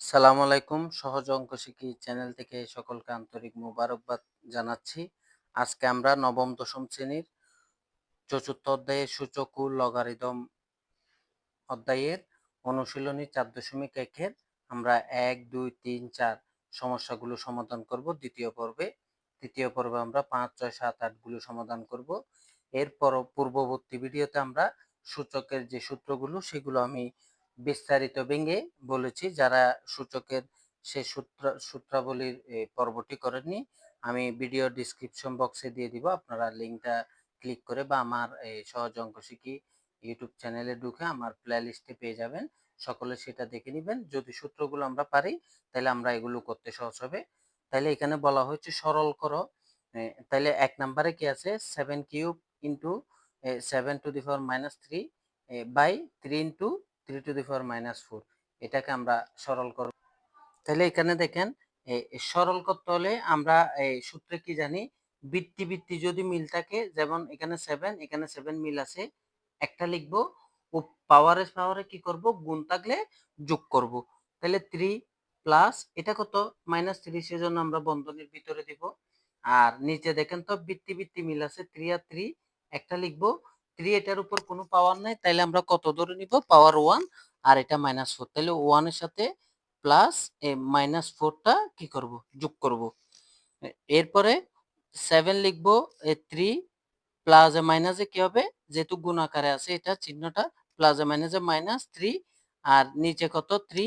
সালাম আলাইকুম। সহজ অঙ্ক শিখি চ্যানেল থেকে সকলকে আন্তরিক মোবারকবাদ জানাচ্ছি। আজকে আমরা নবম, দশম শ্রেণির চতুর্থ অধ্যায়ের সূচক ও লগারিদম অধ্যায়ের অনুশীলনী চার দশমিক একের আমরা এক, দুই, তিন, চার সমস্যাগুলো সমাধান করব দ্বিতীয় পর্বে। তৃতীয় পর্বে আমরা পাঁচ, ছয়, সাত আটগুলো সমাধান করব। এরপর পূর্ববর্তী ভিডিওতে আমরা সূচকের যে সূত্রগুলো সেগুলো আমি বিস্তারিত ভেঙে বলেছি যারা সূচকের সে সূত্র, সূত্রাবলীর পর্বটি করেননি, আমি ভিডিও ডিসক্রিপশন বক্সে দিয়ে দিব, আপনারা লিঙ্কটা ক্লিক করে বা আমার সহজ অঙ্ক শিখি ইউটিউব চ্যানেলে ঢুকে আমার প্লে লিস্টে পেয়ে যাবেন, সকলে সেটা দেখে নেবেন, যদি সূত্রগুলো আমরা পারি, তাহলে আমরা এগুলো করতে সহজ হবে। তাহলে এখানে বলা হয়েছে সরল করো তাহলে এক নাম্বারে কি আছে? Seven cube into seven to the four minus three by three into three to the power minus four এটাকে আমরা সরল করব। তাহলে এখানে দেখেন সরল করতে হলে আমরা এই সূত্রে কি জানি, বৃত্তি বৃত্তি যদি মিল থাকে, যেমন এখানে সেভেন এখানে সেভেন মিল আছে, একটা লিখব, ও পাওয়ারে পাওয়ারে কি করব, গুণ থাকলে যোগ করব। তাহলে থ্রি প্লাস এটা কত? মাইনাস থ্রি সেজন্য আমরা বন্ধনীর ভিতরে দিব। আর নিচে দেখেন তো, বৃত্তি বৃত্তি মিল আছে থ্রি আর থ্রি একটা লিখব থ্রি এটার উপর কোনো পাওয়ার নাই, তাইলে আমরা কত ধরে নিব? পাওয়ার ওয়ান আর এটা মাইনাস ফোর তাহলে ওয়ানের সাথে প্লাস মাইনাস ফোরটা কি করব? যোগ করব। এরপরে সেভেন লিখব থ্রি প্লাস মাইনাসে কি হবে? যেহেতু গুণ আকারে আছে, এটা চিহ্নটা প্লাস মাইনাসে মাইনাস থ্রি আর নিচে কত? থ্রি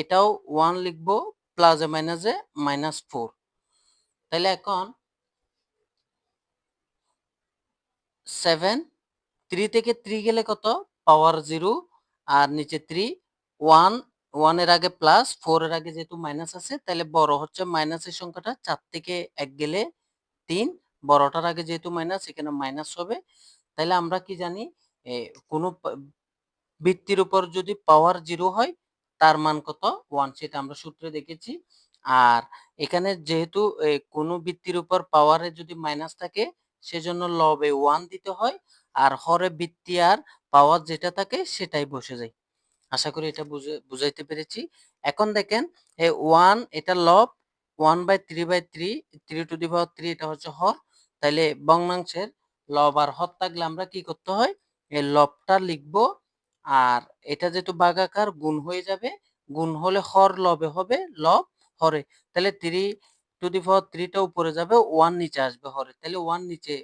এটাও ওয়ান লিখব প্লাস মাইনাসে মাইনাস ফোর তাহলে এখন সেভেন থ্রি থেকে থ্রি গেলে কত? পাওয়ার জিরো আর নিচে থ্রি ওয়ান ওয়ানের আগে প্লাস ফোর এর আগে যেহেতু মাইনাস আছে, তাহলে বড় হচ্ছে মাইনাসের সংখ্যাটা, চার থেকে এক গেলে তিন, বড়টার আগে যেহেতু মাইনাস এখানে মাইনাস হবে। তাহলে আমরা কি জানি কোনো বৃত্তির উপর যদি পাওয়ার জিরো হয়, তার মান কত? ওয়ান সেটা আমরা সূত্রে দেখেছি। আর এখানে যেহেতু কোনো বৃত্তির উপর পাওয়ারে যদি মাইনাস থাকে, সেজন্য লবে ওয়ান দিতে হয়। আর হরে বৃত্তি আর পাওয়ার যেটা থাকে সেটাই বসে যায়। আশা করি এটা বুঝাইতে পেরেছি। এখন দেখেন, এই ওয়ান এটা লব one by three by three three to the power three এটা হচ্ছে হর। তাইলে বংনাংশের লব আর হর থাকলে আমরা কি করতে হয়? এই লবটা লিখব আর এটা যেহেতু বাগাকার গুণ হয়ে যাবে। গুণ হলে হর লবে হবে লব হরে। তাহলে থ্রি টু দি পাওয়ার থ্রিটা উপরে যাবে ওয়ান নিচে আসবে হরে। তাহলে ওয়ান নিচে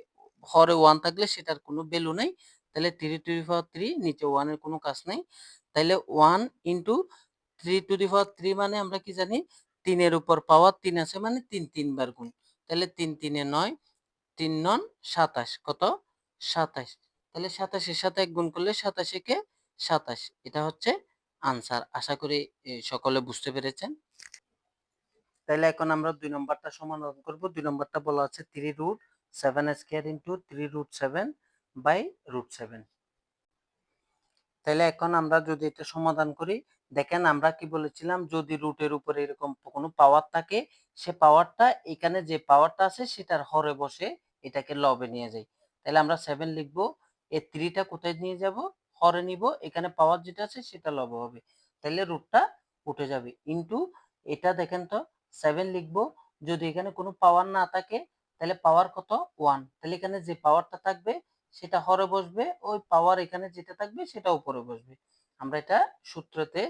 হরে ওয়ান থাকলে সেটার কোনো ভ্যালু নেই। তাহলে three to the power three নিচে ওয়ানের কোনো কাজ নেই। তাহলে one into three to the power three মানে আমরা কি জানি? তিনের উপর পাওয়ার তিন আছে মানে তিন তিনবার গুণ। তাহলে তিন তিনে নয়, তিন নন সাতাশ, কত? সাতাশ। তাহলে সাতাশের সাথে এক গুণ করলে সাতাশে কে সাতাশ। এটা হচ্ছে আনসার আশা করি সকলে বুঝতে পেরেছেন। তাহলে এখন আমরা দুই নম্বরটা সমাধান করব। দুই নম্বরটা বলা আছে three root seven square into three root seven by root seven তাহলে এখন আমরা যদি এটা সমাধান করি, দেখেন আমরা কি বলেছিলাম, যদি রুটের উপরে এরকম কোনো পাওয়ার থাকে, সে পাওয়ারটা এখানে যে পাওয়ারটা আছে সেটার হরে বসে এটাকে লবে নিয়ে যাই। তাহলে আমরা সেভেন লিখব এই থ্রিটা কোথায় নিয়ে যাব? হরে নিব, এখানে পাওয়ার যেটা আছে সেটা লবে হবে। তাহলে রুটটা উঠে যাবে। ইন্টু এটা দেখেন তো সেভেন লিখব, যদি এখানে কোনো পাওয়ার না থাকে তাহলে পাওয়ার কত? ওয়ান তাহলে এখানে যে পাওয়ারটা থাকবে, সেটা হরে বসবে, ওই পাওয়ার এখানে যেটা থাকবে, সেটা উপরে বসবে। আমরা এটা সূত্রতে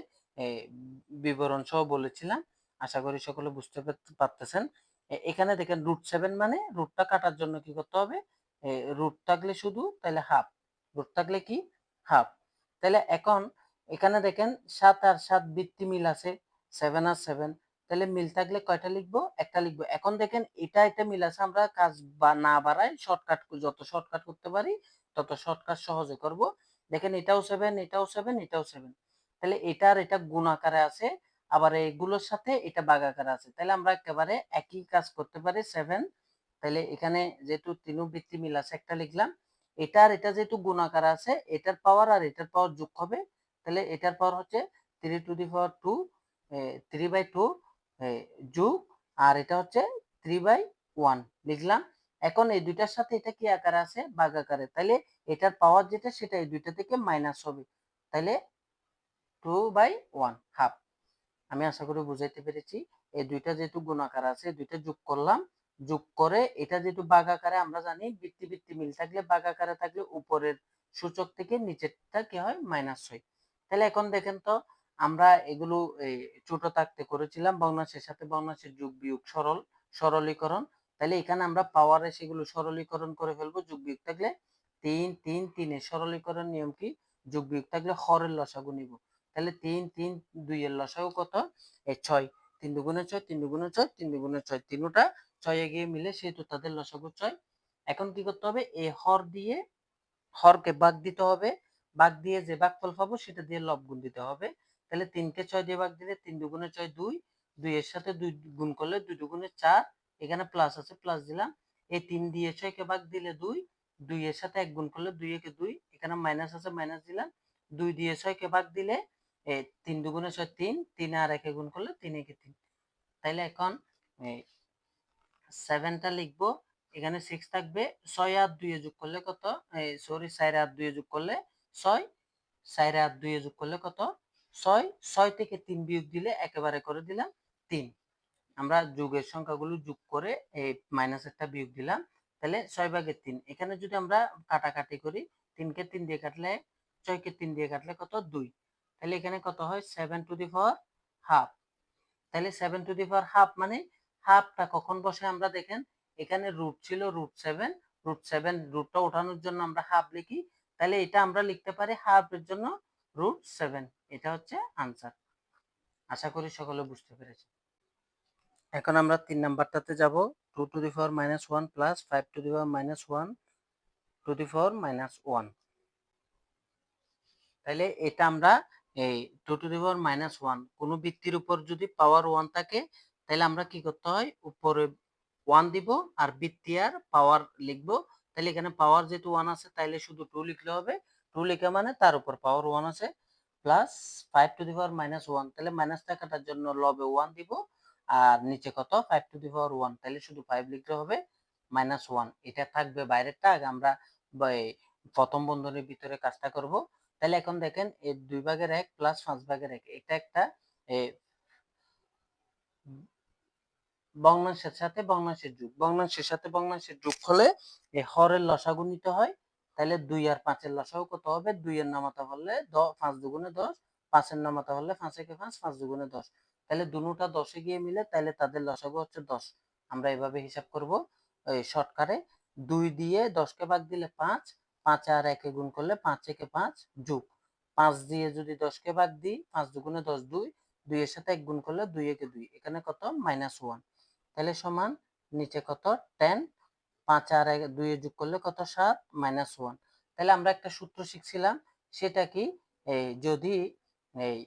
বিবরণ সহ বলেছিলাম। আশা করি সকলে বুঝতে পারতেছেন। এখানে দেখেন রুট সেভেন মানে রুটটা কাটার জন্য কি করতে হবে? রুট থাকলে শুধু, তাহলে হাফ রুট থাকলে কি? হাফ তাহলে এখন এখানে দেখেন সাত আর সাত বৃত্তি মিল আছে। সেভেন আর সেভেন তাহলে মিল থাকলে কয়টা লিখব? একটা লিখব। এখন দেখেন, এটা এটা মিল আছে, আমরা কাজ বা না বাড়াই শর্টকাট যত শর্টকাট করতে পারি, তত শর্টকাট সহজে করব। দেখেন, এটাও সেভেন এটাও সেভেন এটাও সেভেন তাহলে এটা আর এটা গুণ আকারে আছে, আবার এগুলোর সাথে এটা বাঘ আকারে আছে। তাহলে আমরা একেবারে একই কাজ করতে পারি সেভেন তাহলে এখানে যেহেতু তিনু বৃত্তি মিল আছে, একটা লিখলাম। এটা আর এটা যেহেতু গুণ আকারে আছে, এটার পাওয়ার আর এটার পাওয়ার যোগ হবে। তাহলে এটার পাওয়ার হচ্ছে three to the power two three by two যোগ, আর এটা হচ্ছে থ্রি বাই ওয়ান লিখলাম। এখন এই দুইটার সাথে এটা কি আকারে আছে? বাঘ আকারে। তাহলে এটার পাওয়ার যেটা, সেটা এই দুইটা থেকে মাইনাস হবে। তাহলে টু বাই ওয়ান হাফ আমি আশা করি বুঝাইতে পেরেছি। এই দুইটা যেহেতু গুণাকার আছে দুইটা যোগ করলাম। যোগ করে এটা যেহেতু বাঘ আকারে, আমরা জানি বৃত্তি বৃত্তি মিল থাকলে বাঘ আকারে থাকলে উপরের সূচক থেকে নিচেরটা কি হয়? মাইনাস হয়। তাহলে এখন দেখেন তো আমরা এগুলো ছোট থাকতে করেছিলাম। ভগ্নাংশের সাথে ভগ্নাংশের যোগ বিয়োগ সরল, সরলীকরণ। তাহলে এখানে আমরা পাওয়ারে সেগুলো সরলীকরণ করে ফেলব। যোগ বিয়োগ থাকলে তিন তিন তিনের সরলীকরণ নিয়ম কি? যোগ বিয়োগ থাকলে হরের লসাগু নিব। তাহলে তিন তিন দুই এর লসাগু কত? এই ছয়। তিন দুগুণে ছয়, তিন দুগুণে ছয়, তিন দুগুণে ছয়। তিনটা ছয়ে গিয়ে মিলে সেহেতু তাদের লসাগু ছয়। এখন কি করতে হবে? এই হর দিয়ে হরকে ভাগ দিতে হবে। ভাগ দিয়ে যে ভাগফল পাবো সেটা দিয়ে লব গুণ দিতে হবে। তাহলে তিনকে ছয় দিয়ে ভাগ দিলে তিন দুগুণে ছয় দুই দুই এর সাথে দুই গুণ করলে দুই দুগুণে চার, এখানে প্লাস আছে প্লাস দিলাম। এই তিন দিয়ে ছয়কে ভাগ দিলে দুই দুই এর সাথে এক গুণ করলে দুই একে দুই, এখানে মাইনাস আছে মাইনাস দিলাম। দুই দিয়ে ছয়কে ভাগ দিলে তিন দুগুণে ছয় তিন তিন আর একে গুণ করলে তিন একে তিন। তাইলে এখন সেভেনটা লিখব, এখানে সিক্স থাকবে, ছয় আর দুই যোগ করলে কত? সরি চার আর দুই যোগ করলে ছয়, চার আর দুই যোগ করলে কত? ছয় ছয় থেকে তিন বিয়োগ দিলে একেবারে করে দিলাম তিন। আমরা যোগের সংখ্যাগুলো যোগ করে এই মাইনাস একটা বিয়োগ দিলাম, তাহলে ছয় ভাগের তিন। এখানে যদি আমরা কাটাকাটি করি, তিনকে তিন দিয়ে কাটলে, ছয়কে তিন দিয়ে কাটলে কত? দুই। তাহলে এখানে কত হয়? Seven to the four half তাহলে seven to the four half মানে হাফটা কখন বসে আমরা দেখেন? এখানে রুট ছিল রুট সেভেন রুট সেভেন রুটটা ওঠানোর জন্য আমরা হাফ লিখি। তাহলে এটা আমরা লিখতে পারি হাফের জন্য রুট সেভেন এটা হচ্ছে আনসার আশা করি সকলে বুঝতে পেরেছে। এখন আমরা তিন নাম্বারটাতে যাব two to the power minus one plus five to the power minus one to the power minus one তাহলে এটা আমরা এই two to the power minus one কোনো বৃত্তির উপর যদি পাওয়ার ওয়ান থাকে তাহলে আমরা কি করতে হয়, উপরে ওয়ান দিব আর বৃত্তি আর পাওয়ার লিখব। তাহলে এখানে পাওয়ার যেহেতু ওয়ান আছে, তাইলে শুধু টু লিখলে হবে। টু লিখে মানে তার উপর পাওয়ার ওয়ান আছে plus five to the power minus one তাহলে মাইনাস টাকাটার জন্য লবে ওয়ান দিব, আর নিচে কত? Five to the power one তাহলে শুধু ফাইভ লিখলে হবে মাইনাস ওয়ান এটা থাকবে বাইরেরটা আগে আমরা প্রথম বন্ধনীর ভিতরে কাজটা করব। তাহলে এখন দেখেন এই দুই ভাগের এক প্লাস পাঁচ ভাগের এক। এটা একটা ভগ্নাংশের সাথে ভগ্নাংশের যোগ। ভগ্নাংশের সাথে ভগ্নাংশের যোগ হলে হরের লসাগু নিতে হয়। তাহলে দুই আর পাঁচের লসাগু কত হবে? দুই এর নামাতা হলে পাঁচ দুগুণে দশ। পাঁচের নামাতা হলে পাঁচ একে পাঁচ পাঁচ দুগুণে দশ। তাহলে দুটা দশে গিয়ে মিলে তাহলে তাদের লসাগু হচ্ছে দশ। আমরা এভাবে হিসাব করব। এই শর্টকারে দুই দিয়ে দশকে ভাগ দিলে পাঁচ পাঁচ আর একে গুণ করলে পাঁচ একে পাঁচ যুগ। পাঁচ দিয়ে যদি দশকে ভাগ দিই, পাঁচ দুগুণে দশ দুই দুই এর সাথে এক গুণ করলে দুই একে দুই। এখানে কত? Minus one. তাহলে সমান নিচে কত? টেন। পাঁচ আর এক, দুই যোগ করলে কত? সাত মাইনাস ওয়ান তাহলে আমরা একটা সূত্র শিখছিলাম, সেটা কি? এই যদি এই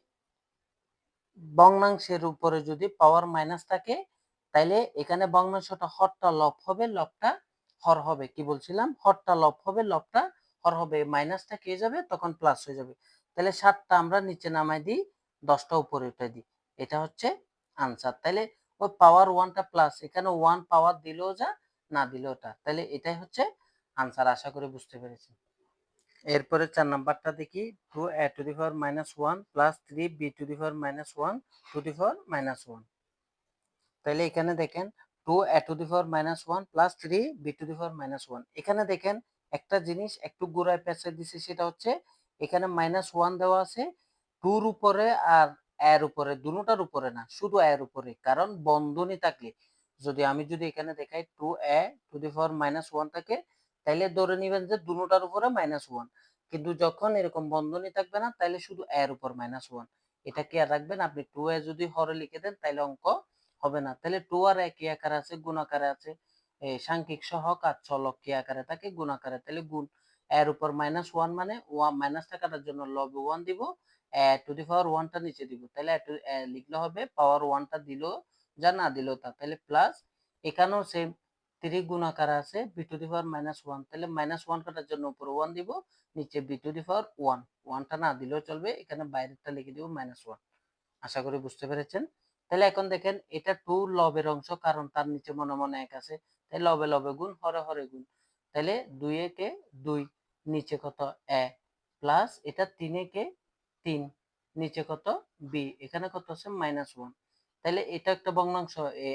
ভগ্নাংশের উপরে যদি পাওয়ার মাইনাস থাকে, তাইলে এখানে ভগ্নাংশটা হরটা লব হবে, লবটা হর হবে। কি বলছিলাম? হরটা লব হবে, লবটা হর হবে। মাইনাসটা কে যাবে? তখন প্লাস হয়ে যাবে। তাহলে সাতটা আমরা নিচে নামাই দিই, দশটা উপরে উঠে দিই। এটা হচ্ছে আনসার তাহলে ওই পাওয়ার ওয়ানটা প্লাস এখানে ওয়ান পাওয়ার দিলেও যা না দিলেও ওটা তাহলে এটাই হচ্ছে আনসার আশা করি বুঝতে পেরেছি। এরপরে চার নাম্বারটা দেখি two A to the power minus one plus three B to the power minus one to the power minus one তাহলে এখানে দেখেন two A to the power minus one plus three B to the power minus one এখানে দেখেন, একটা জিনিস একটু গোড়ায় পেঁচে দিছে, সেটা হচ্ছে এখানে মাইনাস ওয়ান দেওয়া আছে টুর উপরে আর এর উপরে, দুটার উপরে না, শুধু এর উপরে। কারণ বন্ধনী থাকলে যদি আমি যদি এখানে দেখাই two A to the power minus one থাকে, তাইলে ধরে নিবেন যে দুটার উপরে মাইনাস ওয়ান কিন্তু যখন এরকম বন্ধনী থাকবে না, তাইলে শুধু এর উপর মাইনাস ওয়ান এটা কি রাখবেন, আপনি টু এ যদি হরে লিখে দেন, তাইলে অঙ্ক হবে না। তাহলে টু আর একই আকারে আছে? গুণ আকারে আছে। সাংখ্যিক সহক আর চলক কি আকারে থাকে? গুণ আকারে। তাহলে গুণ। এর উপর মাইনাস ওয়ান মানে ওয়ান মাইনাস টাকাটার জন্য লবে ওয়ান দিব। টু দি পাওয়ার ওয়ানটা নিচে দিব। তাহলে লিখলে হবে পাওয়ার ওয়ানটা দিল যা না দিল তা। তাহলে প্লাস এখানেও সেম থ্রি গুণাকার আছে B to the power minus one তাহলে মাইনাস ওয়ান কাটার জন্য উপরে ওয়ান দিব, নিচে B to the power one ওয়ানটা না দিলেও চলবে, এখানে বাইরেরটা লিখে দিব মাইনাস ওয়ান আশা করি বুঝতে পেরেছেন? তাহলে এখন দেখেন, এটা টু লবের অংশ, কারণ তার নিচে মনে মনে এক আছে। তাই লবে লবে গুণ, হরে হরে গুণ। তাহলে দুই একে দুই, নিচে কত এ প্লাস এটা তিন একে তিন, নিচে কত বি এখানে কত আছে? মাইনাস ওয়ান তাহলে এটা একটা ভগ্নাংশ,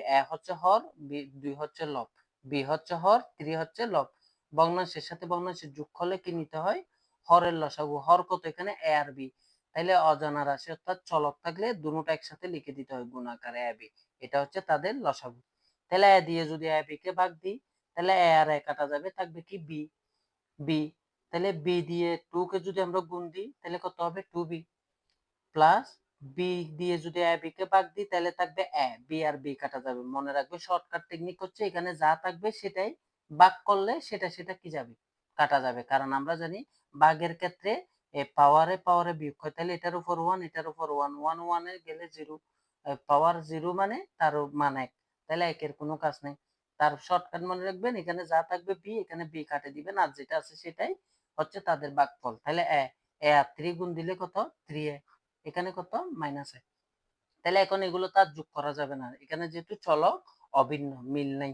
এ হচ্ছে হর দুই হচ্ছে লব, বি হচ্ছে হর থ্রি হচ্ছে লব। ভগ্নাংশের সাথে ভগ্নাংশের যোগ করলে কি নিতে হয়? হরের লসাগু, হর কত এখানে? এ আর বি। তাহলে অজানা রাশি অর্থাৎ চলক থাকলে দুটোটা একসাথে লিখে দিতে হয় গুণাকারে এ বি। এটা হচ্ছে তাদের লসাগু। তাহলে এ দিয়ে যদি এ বি কে ভাগ দিই তাহলে এ আর এ কাটা যাবে, থাকবে কি? বি। বি। তাহলে বি দিয়ে টু কে যদি আমরা গুণ দিই তাহলে কত হবে? Two B. প্লাস বি দিয়ে যদি এ বি কে ভাগ দিই, তাহলে থাকবে এ বি আর বি কাটা যাবে। মনে রাখবে শর্টকাট টেকনিক হচ্ছে এখানে যা থাকবে সেটাই ভাগ করলে সেটা সেটা কি যাবে? কাটা যাবে। কারণ আমরা জানি ভাগের ক্ষেত্রে পাওয়ারে পাওয়ারে বিয়োগ হয়। তাহলে এটার উপর ওয়ান এটার উপর ওয়ান ওয়ান ওয়ানে গেলে জিরো পাওয়ার জিরো মানে তার মান এক। তাহলে একের কোনো কাজ নেই। তার শর্টকাট মনে রাখবেন, এখানে যা থাকবে বি এখানে বি কাটে দিবেন। আর যেটা আছে সেটাই হচ্ছে তাদের ভাগফল তাহলে এ এ আর থ্রি গুণ দিলে কত? থ্রি এ এখানে কত? মাইনাস এ তাহলে এখন এগুলো তার যোগ করা যাবে না। এখানে যেহেতু চলক, অভিন্ন, মিল নাই।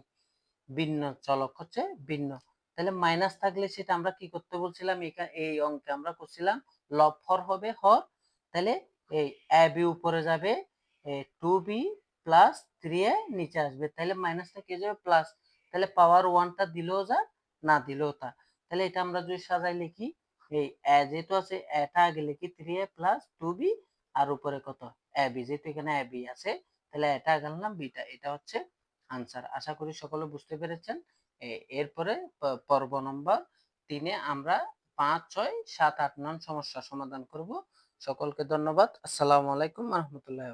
ভিন্ন চলক হচ্ছে ভিন্ন। তাহলে মাইনাস থাকলে সেটা আমরা কি করতে বলছিলাম? এই অঙ্কে আমরা করছিলাম, লব হর হবে হর। তাহলে এই এ বি উপরে যাবে two B plus three A নিচে আসবে। তাহলে মাইনাসটা কি যাবে? প্লাস। তাহলে পাওয়ার ওয়ানটা দিলেও যা না দিলেও তা। তাহলে এটা আমরা যদি সাজাই লিখি এই এ যেহেতু আছে এটা আগে লিখি three A plus two B আর উপরে কত? এ বি যেহেতু এখানে এ বি আছে, তাহলে এটা আগে নিলাম বিটা এটা হচ্ছে আনসার আশা করি সকলে বুঝতে পেরেছেন। এরপরে পর্ব নম্বর তিনে আমরা পাঁচ, ছয়, সাত, আট নন সমস্যা সমাধান করব। সকলকে ধন্যবাদ। আসসালামু আলাইকুম রহমতুল্লাহ